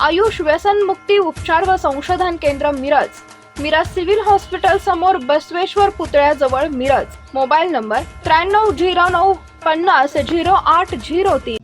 आयुष व्यसन मुक्ती उपचार व संशोधन केंद्र मिरज. मिरज सिव्हिल हॉस्पिटल समोर बसवेश्वर पुतळ्याजवळ मिरज. मोबाईल नंबर त्र्याण्णव झिरो नऊ पन्नास झिरो आठ झिरो तीन.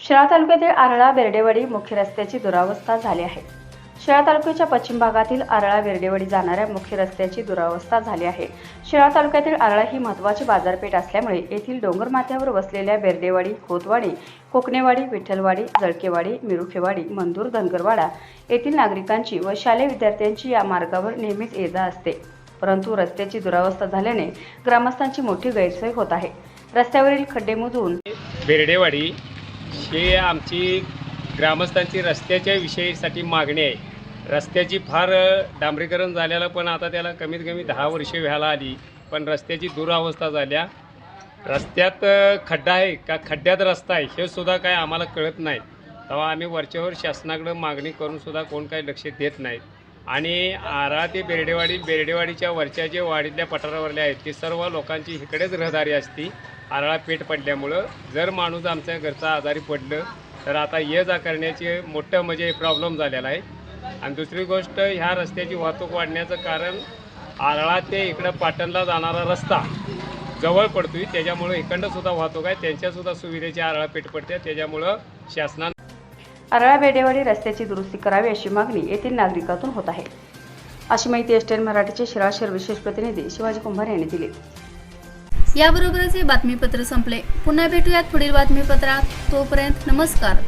शिरा तालुक्यातील आरळा बेर्डेवाडी मुख्य रस्त्याची दुरावस्था झाली आहे. शिळा तालुक्याच्या पश्चिम भागातील आरळा बेर्डेवाडी जाणाऱ्या मुख्य रस्त्याची दुरावस्था झाली आहे. शिळा तालुक्यातील आरळा ही महत्त्वाची बाजारपेठ असल्यामुळे येथील डोंगरमाथ्यावर वसलेल्या बेर्डेवाडी खोतवाडी कोकणेवाडी विठ्ठलवाडी जळकेवाडी मिरुखेवाडी मंदूर धनगरवाडा येथील नागरिकांची व शालेय विद्यार्थ्यांची या मार्गावर नेहमीच ये जा असते. परंतु रस्त्याची दुरावस्था झाल्याने ग्रामस्थांची मोठी गैरसोय होत आहे. रस्त्यावरील खड्डे मोजून बेर्डेवाडी ही आमची ग्रामस्थांची रस्त्याच्या विषयीसाठी मागणी आहे. रस्त्याची फार डांबरीकरण झालेलं पण आता त्याला कमीत कमी दहा वर्षे व्हायला आली. पण रस्त्याची दुरावस्था झाल्या. रस्त्यात खड्डा आहे का? खड्ड्यात रस्ता आहे हे सुद्धा काय आम्हाला कळत नाही. तेव्हा आम्ही वरच्यावर शासनाकडं मागणी करूनसुद्धा कोण काही लक्ष देत नाहीत आणि आरा ते बेर्डेवाडी बेर्डेवाडीच्या वरच्या जे वाडीतल्या पठारावरले आहेत ते सर्व लोकांची इकडेच रहदारी असती. आराळा पेट पडल्यामुळं जर माणूस आमच्या घरचा आजारी पडलं तर आता ये जा करण्याचे मोठं म्हणजे प्रॉब्लेम झालेला आहे. आणि दुसरी गोष्ट ह्या रस्त्याची वाहतूक वाढण्याचं कारण आरळा ते इकडं पाटणला जाणारा रस्ता जवळ पडतोय. त्याच्यामुळं इकडं सुद्धा वाहतूक आहे. त्यांच्यासुद्धा सुविधेची आरळा पेट पडते. त्याच्यामुळं शासनानं आरळा बेडेवाडी रस्त्याची दुरुस्ती करावी अशी मागणी येथील नागरिकातून होत आहे. अशी माहिती एसटेन मराठीचे शिराशर विशेष प्रतिनिधी शिवाजी कुंभार यांनी दिली. याबरोबरच हे बातमीपत्र संपले. पुन्हा भेटूयात पुढील बातमीपत्रात. तोपर्यंत नमस्कार.